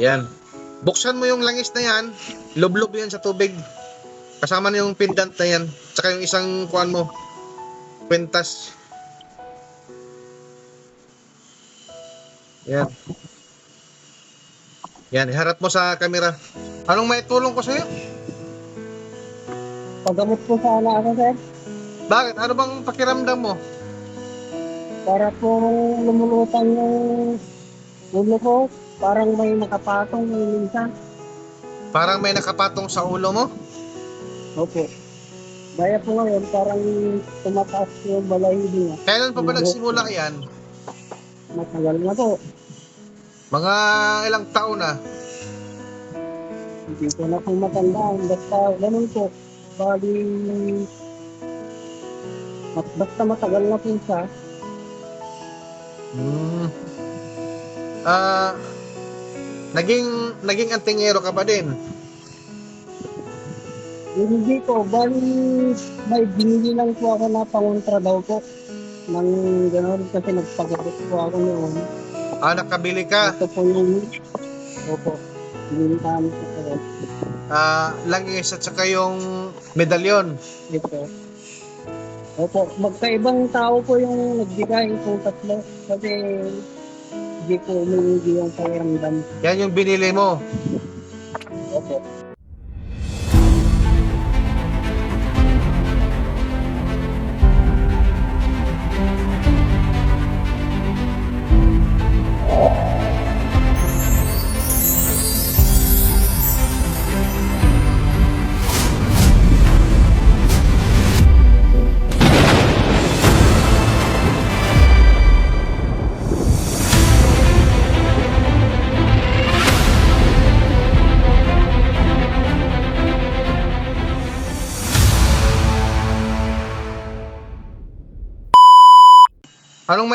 Yan. Buksan mo yung langis na yan. Lublob yan sa tubig. Kasama na yung pendant na yan. Tsaka yung isang kuan mo. Kwintas. Yan. Yan, iharap mo sa camera. Anong may tulong ko sa'yo? Pagamot po sana ako, sir. Bakit? Ano bang pakiramdam mo? Para po lumulutang yung ulo ko. Parang may nakapatong minsan. Parang may nakapatong sa ulo mo? Opo. Gaya po ngayon, parang tumataas yung balahibo niya. Kailan pa ba nagsimula yan? Matagal na po. Mga ilang taon na? Hindi ko na po matandaan. Basta ganun po. Bali, basta matagal na po siya. Hmm. Ah, naging naging antingero ka ba din? Yung Hindi po, bali may binili lang po ako na pangontra daw po. Nang gano'n kasi nagpagabot po ako noon. Ah, nakabili ka. Ito po yung, opo, binintahan ko po. Ah, langis at saka yung medalyon. Ito. Opo, magkaibang tao po yung nagbigay itong tatlo. Kasi hindi po umindi yung pakiramdam. Yan yung binili mo. Opo. Anong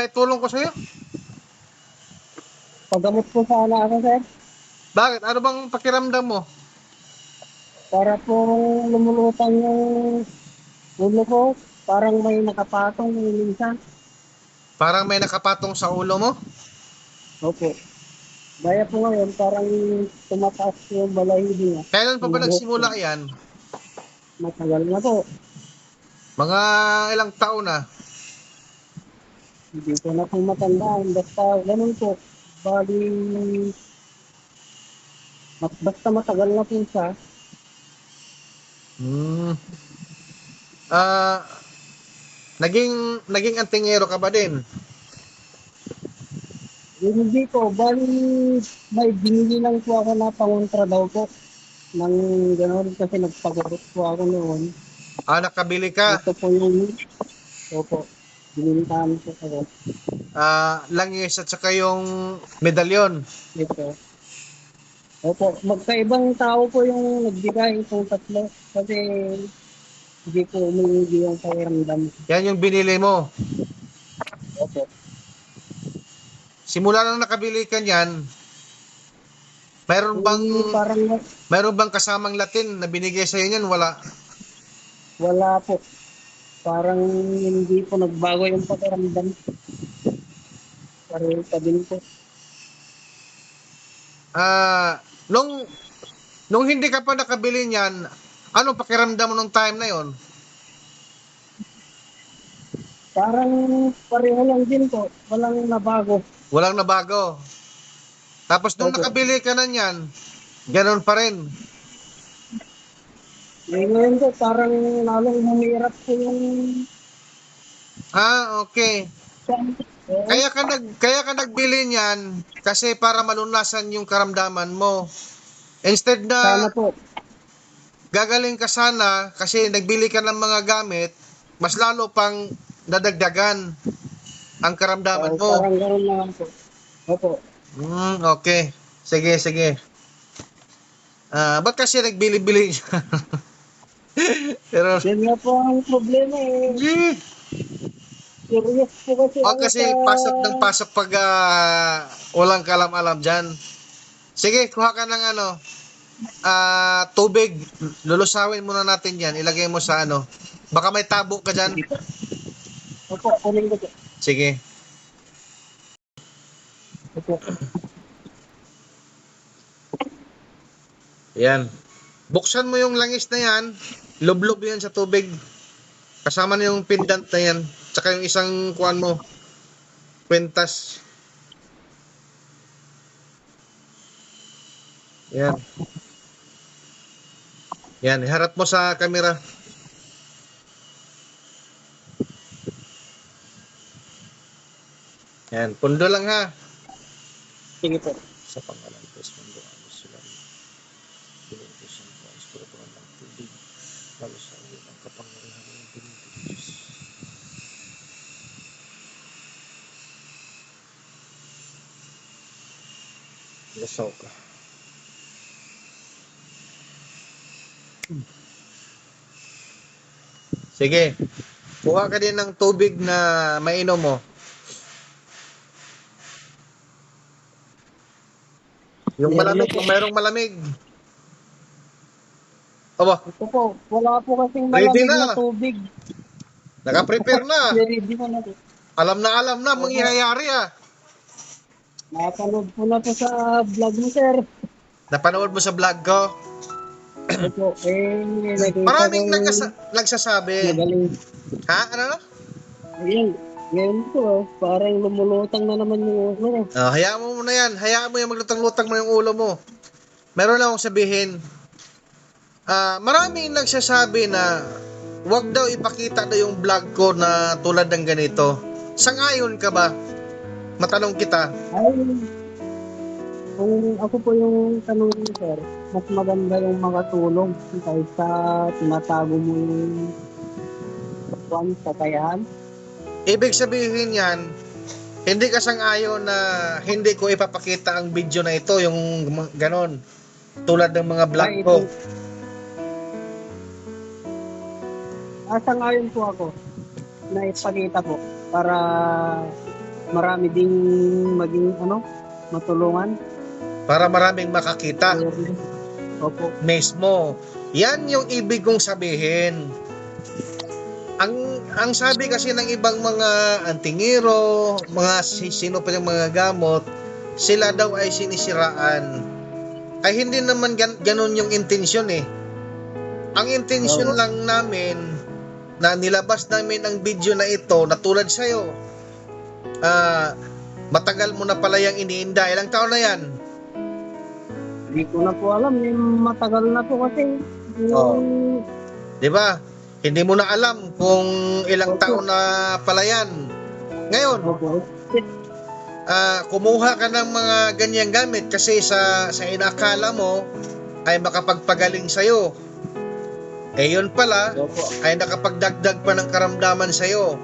may tulong ko sa'yo? Pagamot po sana ako, sir. Bakit? Ano bang pakiramdam mo? Para po lumulutang yung ulo ko. Parang may nakapatong minsan. Parang may nakapatong sa ulo mo? Opo. Gaya po ngayon, parang tumataas yung balahibo niya. Kailan pa ba nagsimula yan? Matagal na po. Mga ilang taon na? Hindi ko na po matandaan. Basta ganun po. Bali, basta matagal na po siya. Hmm. Ah, naging naging antingero ka ba din? Yung hindi ko, bali, may binili lang po ako na pangontra daw po. Nang gano'n kasi nagpagabot po ako noon. Ah, nakabili ka. Ito po yung, opo, binintahan ko ako. Ah, langis at saka yung medalyon. Ito. Opo, magkaibang tao po yung nagbigay itong tatlo. Kasi hindi po umindi yung pakiramdam. Yan yung binili mo. Opo. Simula nang nakabili ka niyan, mayroon bang Yung parang mayroon bang kasamang Latin na binigay sa niyan? Wala. wala po. Parang hindi po nagbago yung pakiramdam. Pareho pa din po. Ah, nung nung hindi ka pa nakabili niyan, ano pakiramdam mo nung time na 'yon? Parang pareho lang din po. Walang nabago. Walang nabago. Tapos nung Opo. nakabili ka na niyan, ganun pa rin. Eh, ngayon po, parang lalong humirap po yung... Ah, okay. Kaya ka nag kaya ka nagbili niyan kasi para malunasan yung karamdaman mo. Instead sana na po. gagaling ka sana kasi nagbili ka ng mga gamit, mas lalo pang nadagdagan ang karamdaman mo. parang gano'n na lang po. Opo. Hmm, okay. Sige, sige. Ah, ba't kasi nagbili-bili siya? Pero Yan nga po ang problema eh. eh, Serious po kasi Huwag ako kasi sa- pasok ng pasok pag ah, walang kalam-alam dyan. Sige, kuha ka ng ano, ah, tubig. Lulusawin muna natin yan. Ilagay mo sa ano. Baka may tabo ka dyan. Opo, kunin ko po. Sige. Opo. Yan. Buksan mo yung langis na yan. Lublob yan sa tubig. Kasama na yung pendant na yan. Tsaka yung isang kuan mo. Kwentas. Yan. Yan. Iharap mo sa camera. Yan. Pundo lang ha. Sige po. sa pangalan ko sa mundo ano sila Pinutusan ko ang espiritu ng tubig lalo sa iyo ang kapangyarihan ng Pilipinas Diyos. Ka. Sige. Kuha ka din ng tubig na mainom mo. Yung malamig, kung mayroong malamig. Aba, Ito po, wala po kasing malamig na. na tubig. naka-prepare na. Alam na alam na, mangyayari ah. Nakapanood po na po sa vlog mo, sir. Napanood mo sa vlog ko. Opo, eh, Maraming ko nagasa- nagsasabi. magaling. Ha? Ano na? Ayun, ngayon po, oh, parang lumulutang na naman yung ulo. Oh, hayaan mo muna yan. Hayaan mo yung maglutang-lutang mo yung ulo mo. Meron lang akong sabihin. Ah, maraming nagsasabi na wag daw ipakita daw yung vlog ko na tulad ng ganito. Sangayon ka ba? Matanong kita. Ay, kung ako po yung tanong niyo, sir, mas maganda yung makatulong kahit sa tinatago mo yung kwan, kakayahan. Ibig sabihin yan, hindi ka sang-ayon na hindi ko ipapakita ang video na ito, yung ganon. Tulad ng mga vlog Ay, ko. Asa ngayon po ako na ipakita po para marami ding maging ano, matulungan. Para maraming makakita Opo. mismo. Yan yung ibig kong sabihin. Ang ang sabi kasi ng ibang mga antingero, mga si- sino pa yung mga gamot, sila daw ay sinisiraan. Ay hindi naman gan, ganun yung intensyon eh. Ang intensyon lang namin na nilabas namin ang video na ito na tulad sa'yo. Ah, matagal mo na pala yung iniinda. Ilang taon na yan? Hindi ko na po alam, matagal na po kasi. Yung, 'Di ba? Hindi mo na alam kung ilang Opo. taon na pala yan. Ngayon, Opo. ah, kumuha ka ng mga ganyang gamit kasi sa sa inakala mo ay makapagpagaling sa'yo. Eh yun pala Opo. ay nakapagdagdag pa ng karamdaman sa'yo.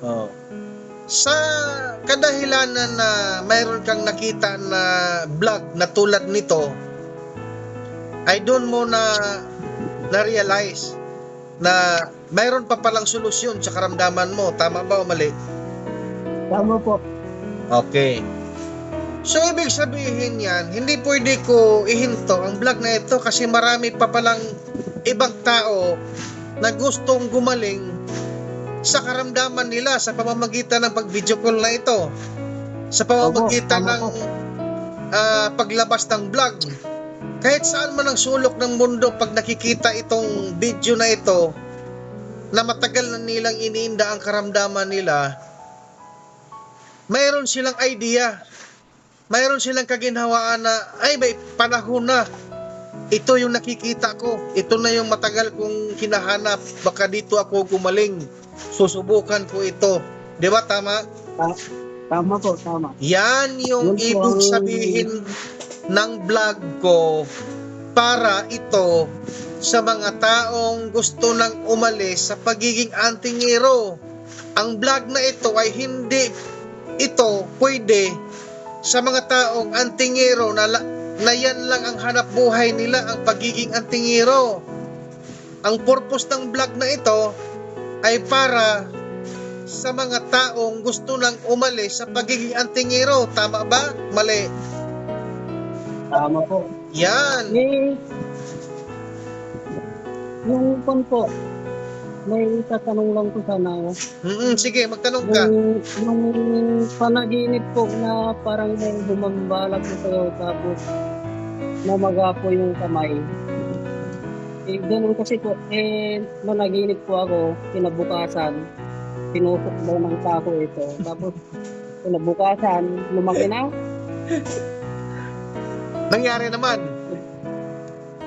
Oh. Sa kadahilanan na mayroon kang nakita na vlog na tulad nito, ay doon mo na na-realize na mayroon pa palang solusyon sa karamdaman mo. Tama ba o mali? Tama po. Okay. So, ibig sabihin yan, hindi pwede ko ihinto ang vlog na ito kasi marami pa palang ibang tao na gustong gumaling sa karamdaman nila sa pamamagitan ng pag-video call na ito. Sa pamamagitan Opo, ng ah, paglabas ng vlog. Kahit saan man ang sulok ng mundo pag nakikita itong video na ito na matagal na nilang iniinda ang karamdaman nila, mayroon silang idea. Mayroon silang kaginhawaan na, ay, may panahon na. Ito yung nakikita ko. Ito na yung matagal kong hinahanap. Baka dito ako gumaling. Susubukan ko ito. Di ba tama? Tama po, tama. Yan yung Yun ibig sabihin ng vlog ko para ito sa mga taong gusto nang umalis sa pagiging antingero. Ang vlog na ito ay hindi ito pwede sa mga taong antingero na, na yan lang ang hanap buhay nila, ang pagiging antingero. Ang purpose ng vlog na ito ay para sa mga taong gusto nang umalis sa pagiging antingero. Tama ba? Mali. Tama po. Yan. Eh, yung pon po, may tatanong lang po sana. Mm-mm, sige, magtanong ka. Yung, yung panaginip po na parang may bumambalag po sa'yo tapos namaga po yung kamay. Eh, ganun kasi po, eh, nung naginip po ako, kinabukasan, tinusok daw ng tako ito. Tapos, kinabukasan, lumaki na. Nangyari naman.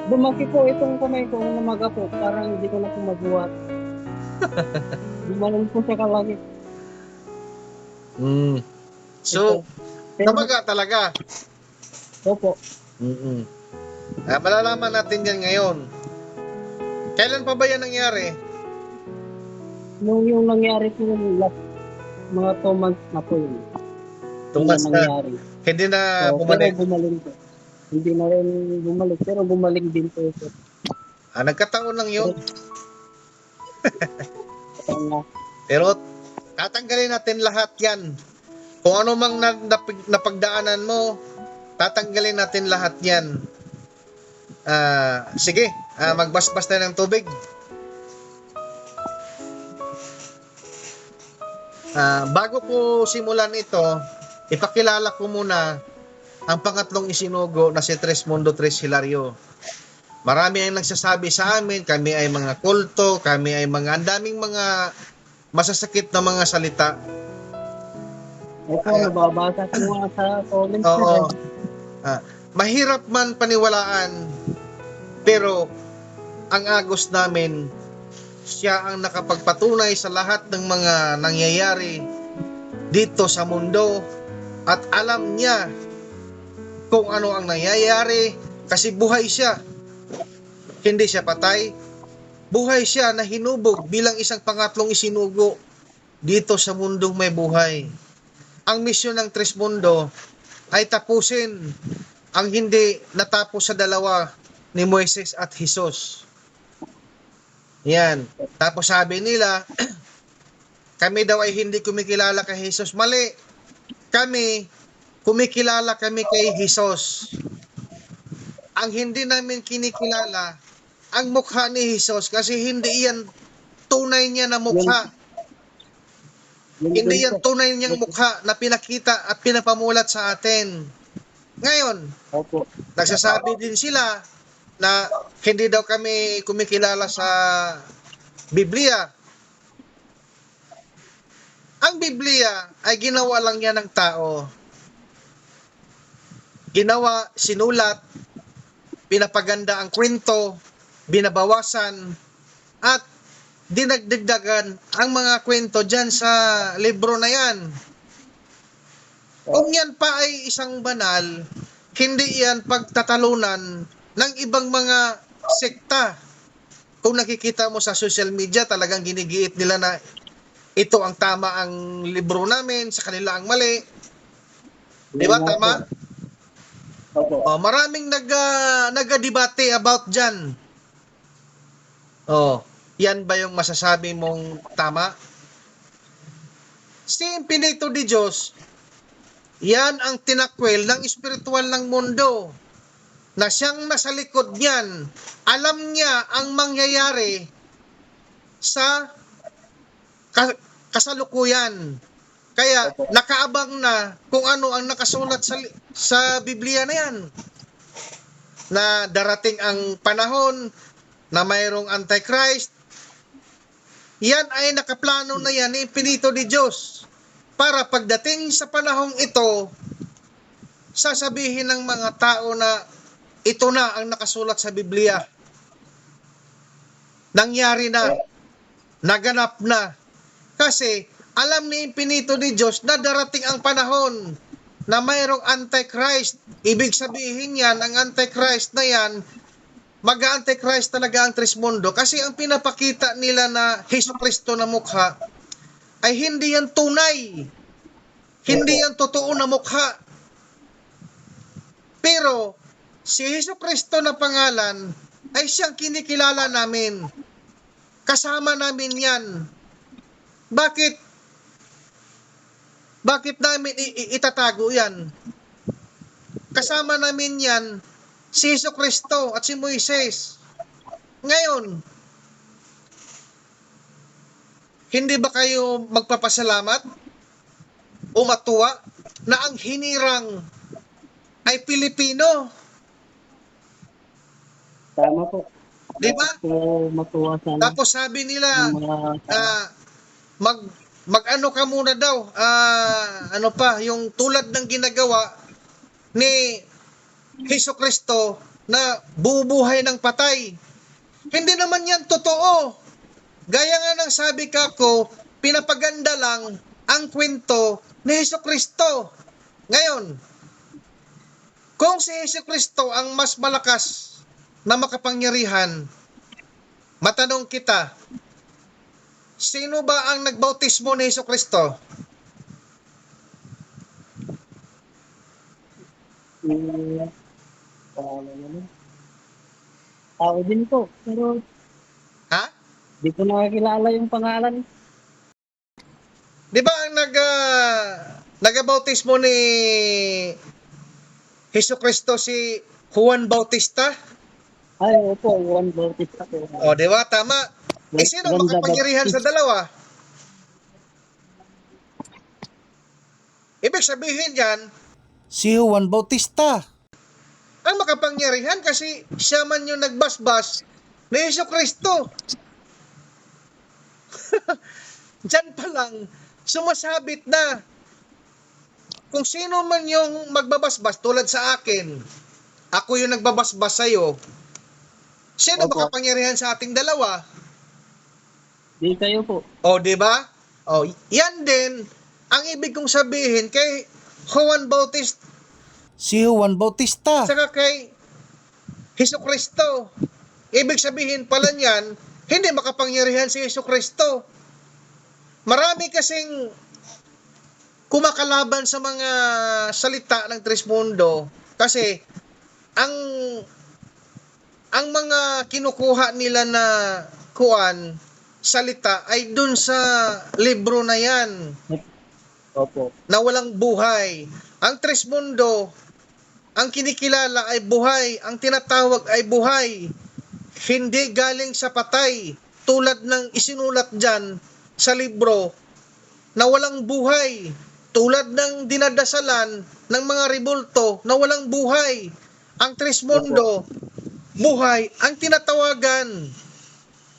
Lumaki po itong kamay ko, nung namaga po, parang hindi ko na po magbuhat. Gumanon po siya kalaki. Mm. So, Pero, namaga talaga. Opo. Mm-mm. Ah, malalaman natin yan ngayon. Kailan pa ba yan nangyari? Nung yung nangyari po yung last, mga 2 months na po yun. Tumas Yung na. nangyari. Hindi na So, bumalik. Pero gumaling po. Hindi na rin bumalik, pero gumaling din po ito. Ah, nagkataon lang yun. Pero tatanggalin natin lahat yan. Kung ano mang na, napag- napagdaanan mo, tatanggalin natin lahat yan. Ah, sige, ah, magbasbas na ng tubig. Ah, bago ko simulan ito, ipakilala ko muna ang pangatlong isinugo na si Tres Mundo Tres Hilario. Marami ang nagsasabi sa amin, kami ay mga kulto, kami ay mga, ang daming mga masasakit na mga salita. ito, nababasa ko nga sa comments Oo. Ah, mahirap man paniwalaan, pero ang agos namin, siya ang nakapagpatunay sa lahat ng mga nangyayari dito sa mundo at alam niya kung ano ang nangyayari kasi buhay siya. Hindi siya patay. Buhay siya na hinubog bilang isang pangatlong isinugo dito sa mundong may buhay. Ang misyon ng Tres Mundo ay tapusin ang hindi natapos sa dalawa ni Moises at Jesus. Yan. Tapos sabi nila, kami daw ay hindi kumikilala kay Jesus. Mali. Kami, kumikilala kami kay Jesus. Ang hindi namin kinikilala, ang mukha ni Jesus kasi hindi yan tunay niya na mukha. Hindi yan tunay niyang mukha na pinakita at pinapamulat sa atin. Ngayon, nagsasabi din sila na hindi daw kami kumikilala sa Biblia. Ang Biblia ay ginawa lang yan ng tao. Ginawa, sinulat, pinapaganda ang kwento, binabawasan, at dinagdagdagan ang mga kwento dyan sa libro na yan. Kung yan pa ay isang banal, hindi yan pagtatalunan ng ibang mga sekta. Kung nakikita mo sa social media, talagang ginigiit nila na ito ang tama ang libro namin, sa kanila ang mali. Di ba tama? po. Opo. Oh, maraming nag uh, nagdebate about diyan. Oh, yan ba yung masasabi mong tama? Si Infinito di Diyos, yan ang tinakwil ng espiritual ng mundo na siyang nasa likod niyan. Alam niya ang mangyayari sa ka- kasalukuyan. Kaya nakaabang na kung ano ang nakasulat sa sa Biblia na 'yan. Na darating ang panahon na mayroong antichrist. Yan ay nakaplano na yan ni Pinito di Diyos. Para pagdating sa panahong ito, sasabihin ng mga tao na ito na ang nakasulat sa Biblia. Nangyari na. Naganap na. Kasi alam ni Infinito di Diyos na darating ang panahon na mayroong Antichrist. Ibig sabihin yan, ang Antichrist na yan, mag-Antichrist talaga ang Trismundo kasi ang pinapakita nila na Hesus Kristo na mukha ay hindi yan tunay. Hindi yan totoo na mukha. Pero si Hesus Kristo na pangalan ay siyang kinikilala namin. Kasama namin yan. Bakit? Bakit namin itatago yan? Kasama namin yan si Hesus Kristo at si Moises. Ngayon, hindi ba kayo magpapasalamat o matuwa na ang hinirang ay Pilipino? Tama po. Di ba? Po matuwa sana. Tapos sabi nila, ah, mag mag-ano ka muna daw, ah, ano pa, yung tulad ng ginagawa ni Heso Kristo na bubuhay ng patay. Hindi naman yan totoo. Gaya nga ng sabi ka ko, pinapaganda lang ang kwento ni Heso Kristo. Ngayon, kung si Heso Kristo ang mas malakas na makapangyarihan, matanong kita, Sino ba ang nagbautismo ni Heso Kristo? Tao din po. Pero Ha? di ko nakakilala yung pangalan. Di ba ang nag uh, nagabautismo ni Heso Kristo si Juan Bautista? Ay, opo, Juan Bautista po. O, di ba? Tama. Eh, sino Ganda makapangyarihan sa dalawa? Ibig sabihin yan, si Juan Bautista. Ang makapangyarihan kasi siya man yung nagbasbas ni Yesu Kristo. Diyan pa lang, sumasabit na kung sino man yung magbabasbas tulad sa akin, ako yung nagbabasbas sa'yo, sino Opo. makapangyarihan sa ating dalawa? Di kayo po. O, di ba? O, yan din ang ibig kong sabihin kay Juan Bautista. Si Juan Bautista. Saka kay Heso Kristo. Ibig sabihin pala niyan, hindi makapangyarihan si Heso Kristo. Marami kasing kumakalaban sa mga salita ng Trismundo kasi ang ang mga kinukuha nila na kuan salita ay dun sa libro na yan Opo. na walang buhay. Ang Trismundo, ang kinikilala ay buhay, ang tinatawag ay buhay. Hindi galing sa patay, tulad ng isinulat dyan sa libro na walang buhay. Tulad ng dinadasalan ng mga ribulto na walang buhay. Ang Trismundo, buhay ang tinatawagan.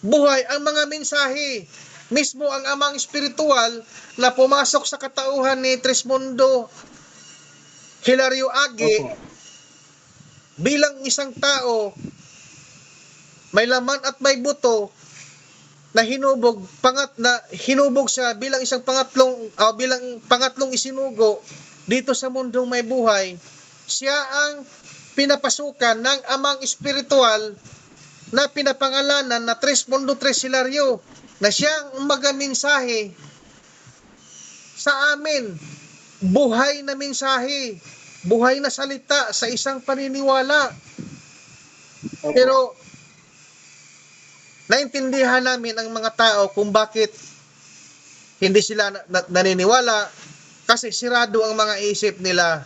Buhay ang mga mensahe. Mismo ang amang espiritual na pumasok sa katauhan ni Trismundo Hilario Age bilang isang tao may laman at may buto na hinubog pangat na hinubog siya bilang isang pangatlong ah, bilang pangatlong isinugo dito sa mundong may buhay siya ang pinapasukan ng amang espiritual na pinapangalanan na Tres Mundo Tres Hilario na siyang magaminsahe sa amin buhay na mensahe buhay na salita sa isang paniniwala Opo. pero naintindihan namin ang mga tao kung bakit hindi sila na- na- naniniwala kasi sirado ang mga isip nila.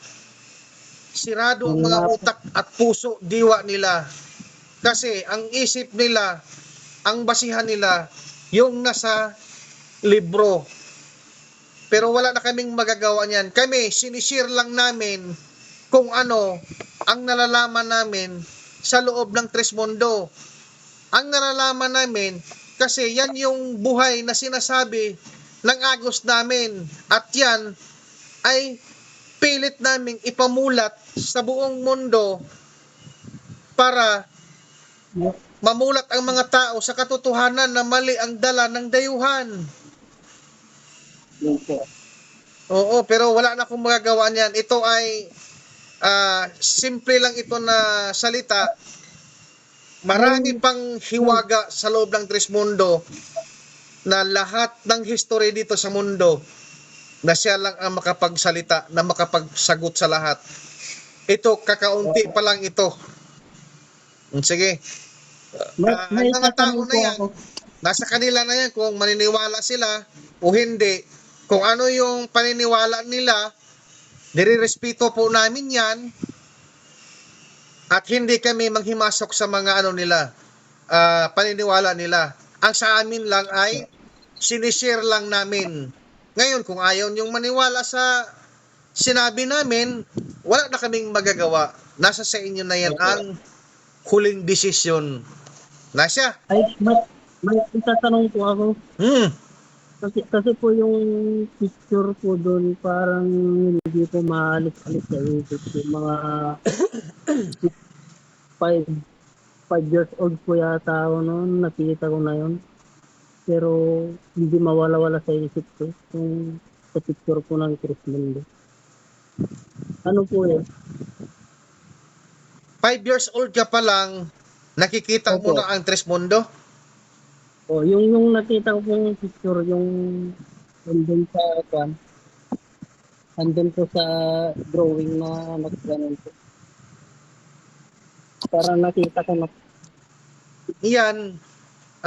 Sirado ang mga utak at puso, diwa nila. Kasi ang isip nila, ang basihan nila, yung nasa libro. Pero wala na kaming magagawa niyan. Kami, sinishare lang namin kung ano ang nalalaman namin sa loob ng Tres Mundo. Ang nalalaman namin kasi yan yung buhay na sinasabi ng agos namin at yan ay pilit naming ipamulat sa buong mundo para mamulat ang mga tao sa katotohanan na mali ang dala ng dayuhan. Oo, pero wala na akong magagawa niyan. Ito ay ah, simple lang ito na salita. Marami pang hiwaga sa loob ng Trismundo na lahat ng history dito sa mundo na siya lang ang makapagsalita, na makapagsagot sa lahat. Ito, kakaunti pa lang ito. Mm, Sige. May ang mga tao na yan. Nasa kanila na yan kung maniniwala sila o hindi. Kung ano yung paniniwala nila, nire-respeto po namin yan at hindi kami manghimasok sa mga ano nila, ah, paniniwala nila. Ang sa amin lang ay sinishare lang namin. Ngayon, kung ayaw niyong maniwala sa sinabi namin, wala na kaming magagawa. Nasa sa inyo na yan ang huling desisyon na siya. Ay, may, may itatanong po ako. Hmm. Kasi, kasi po yung picture po doon parang hindi po maalis-alis sa isip. Yung mga five, five years old po yata ako noon. Nakita ko na yun. Pero hindi mawala-wala sa isip ko. Yung sa picture po ng Chris Mundo. Ano po yun? Five years old ka pa lang, nakikita mo Opo. na ang Tres Mundo. Oh, yung yung nakita ko pong picture yung andun sa kwan. Andun po sa drawing na nagganon po. Parang nakita ko na Iyan,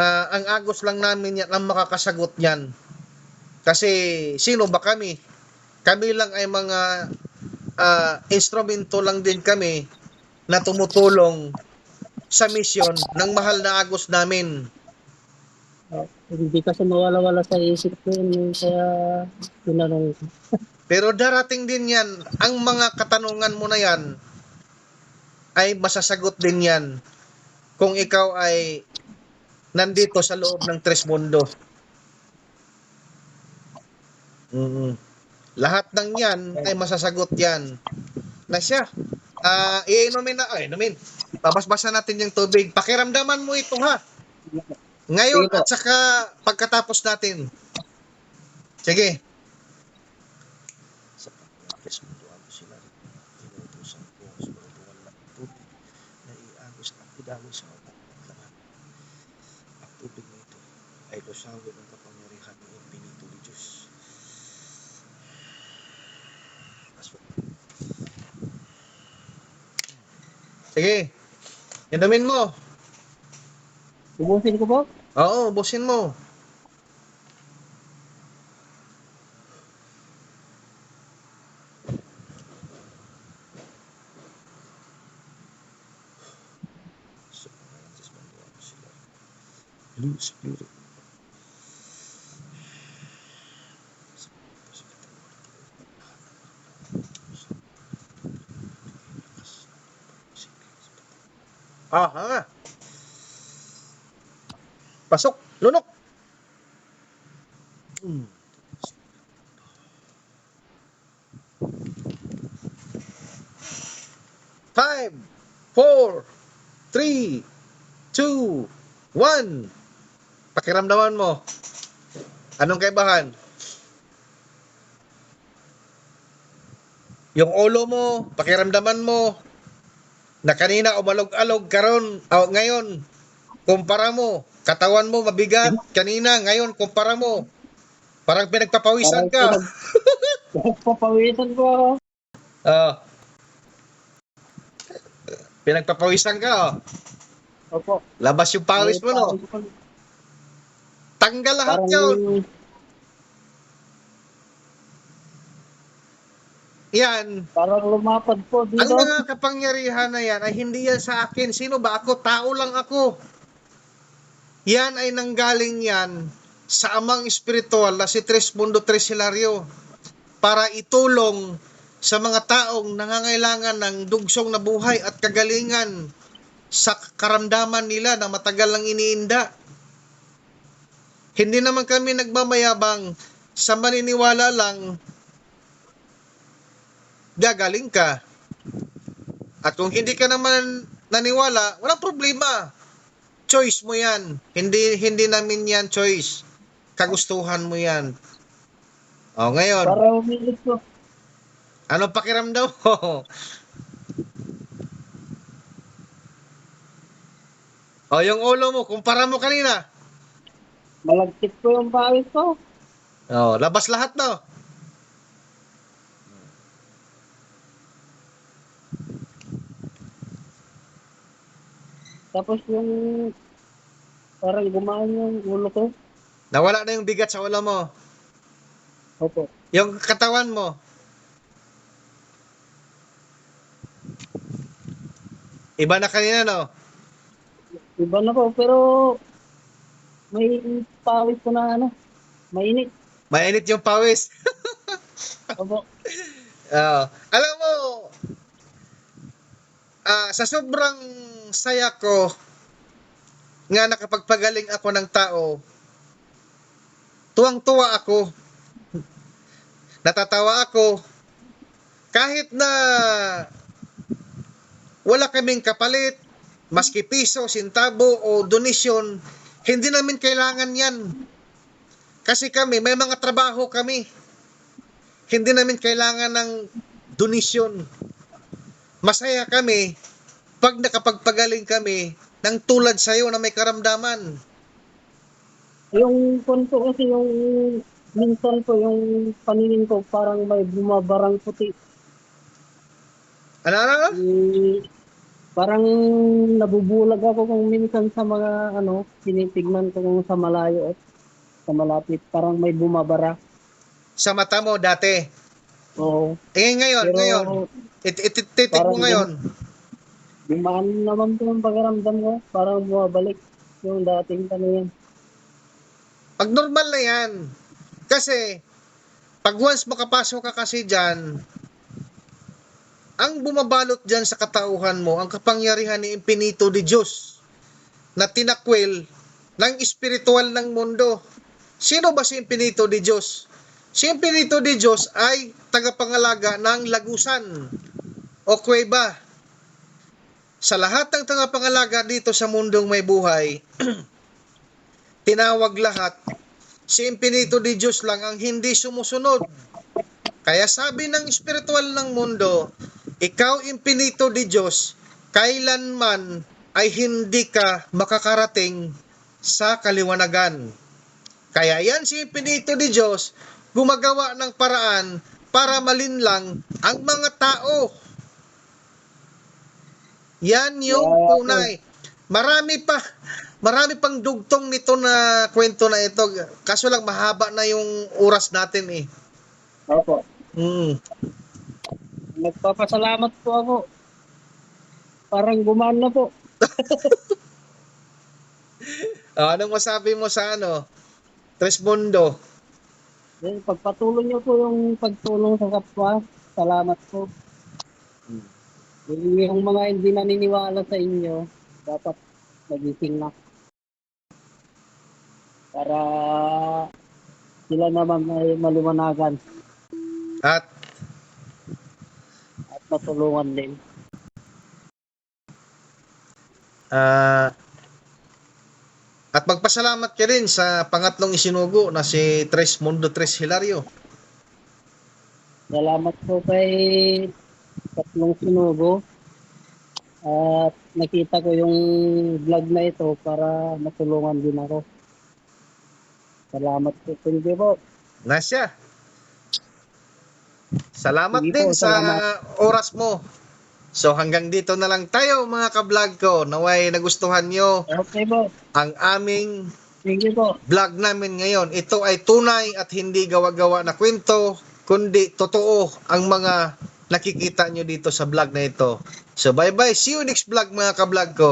ah, ang agos lang namin yan ang makakasagot niyan. Kasi sino ba kami? Kami lang ay mga ah, instrumento lang din kami na tumutulong sa misyon ng mahal na agos namin. uh, hindi kasi mawala-wala sa isip ko yun kaya tinanong ko. Pero darating din yan, ang mga katanungan mo na yan ay masasagot din yan kung ikaw ay nandito sa loob ng Tres Mundo. Mm. Lahat ng yan ay masasagot yan. Na siya. Ah, iinumin na, ay, inumin. Babasbasa natin yung tubig. Pakiramdaman mo ito ha. Ngayon at saka pagkatapos natin. Sige. Sa pagkakis mo ako sila tinutusan ko sa pagbuwan ng tubig na iagos at idaloy sa mga laman. Ang tubig na ito ay lusawin ang kapangyarihan ng Infinito ni Diyos. Sige. Inumin mo. Ubusin ko po? Oo, busin mo. Blue Spirit. Ah, ha. Pasok, lunok. Hmm. Five, four, three, two, one. Pakiramdaman mo. Anong kaibahan? Yung ulo mo, pakiramdaman mo, na kanina umalog-alog karon oh, ngayon kumpara mo. Katawan mo mabigat. Kanina ngayon kumpara mo. Parang pinagpapawisan ka. Papawisan ko. Oh. pinagpapawisan ka oh. Opo. labas yung pawis mo no? Tanggal lahat yun yan Parang lumapad po ang dito. mga kapangyarihan na yan ay hindi yan sa akin sino ba ako tao lang ako yan ay nanggaling yan sa amang espiritual na si Tres Mundo Tres Hilario para itulong sa mga taong nangangailangan ng dugsong na buhay at kagalingan sa karamdaman nila na matagal lang iniinda. Hindi naman kami nagmamayabang sa maniniwala lang gagaling ka. At kung hindi ka naman naniwala, walang problema. Choice mo yan. Hindi hindi namin yan choice. Kagustuhan mo yan. O ngayon, Parang umilit po. ano pakiramdam mo? o yung ulo mo, kumpara mo kanina. Malagkit po yung pawis ko. O, labas lahat no. Tapos yung parang gumaan yung ulo ko. Nawala na yung bigat sa ulo mo. Opo. Yung katawan mo. Iba na kanina no. Iba na po, pero may pawis ko na ano, mainit. Mainit yung pawis. Opo. Oo. alam mo, ah, sa sobrang saya ko nga nakapagpagaling ako ng tao. Tuwang-tuwa ako. Natatawa ako. Kahit na wala kaming kapalit, maski piso, sintabo o donasyon, hindi namin kailangan yan. Kasi kami, may mga trabaho kami. Hindi namin kailangan ng donasyon. Masaya kami pag nakapagpagaling kami ng tulad sa'yo na may karamdaman. Yung punto kasi yung minsan po yung paningin ko parang may bumabarang puti. Ano, ano? Eh, parang nabubulag ako kung minsan sa mga ano, tinitignan ko kung sa malayo at sa malapit. Parang may bumabara. Sa mata mo dati. Oo. Eh ngayon, Pero ngayon. It, it, it, titik mo ngayon. Gumaan naman po yung pakiramdam ko. Parang bumabalik yung dating tanong Pag normal na yan. Kasi, pag once makapasok ka kasi dyan, ang bumabalot dyan sa katauhan mo, ang kapangyarihan ni Impinito de Diyos na tinakwil ng espiritual ng mundo. Sino ba si Impinito de Diyos? Si Impinito de Diyos ay tagapangalaga ng lagusan o kuweba. Sa lahat ng tagapangalaga dito sa mundong may buhay, tinawag lahat, si Impinito de Diyos lang ang hindi sumusunod. Kaya sabi ng espiritual ng mundo, ikaw Impinito de Diyos, kailanman ay hindi ka makakarating sa kaliwanagan. Kaya yan si Impinito de Diyos, gumagawa ng paraan para malinlang ang mga tao. Yan yung Yeah, tunay. Marami pa, marami pang dugtong nito na kwento na ito. Kaso lang mahaba na yung oras natin eh. Opo. Mm. Nagpapasalamat po ako. Parang gumaan na po. Ah, anong masabi mo sa ano? Tres Mundo. Eh, pagpatuloy niyo po yung pagtulong sa kapwa. Salamat po. Yung, mga hindi naniniwala sa inyo, dapat magising na. Para sila naman ay maliwanagan At at matulungan din. ah at magpasalamat ka rin sa pangatlong isinugo na si Tres Mundo Tres Hilario. Salamat po kay tatlong sinugo. At nakita ko yung vlog na ito para matulungan din ako. Salamat po. Thank you po. Nasya. Salamat Sige din po, sa salamat. oras mo. So hanggang dito na lang tayo mga ka-vlog ko. Naway nagustuhan nyo Okay po. ang aming Thank you po. vlog namin ngayon. Ito ay tunay at hindi gawa-gawa na kwento, kundi totoo ang mga nakikita nyo dito sa vlog na ito. So bye-bye. See you next vlog mga ka-vlog ko.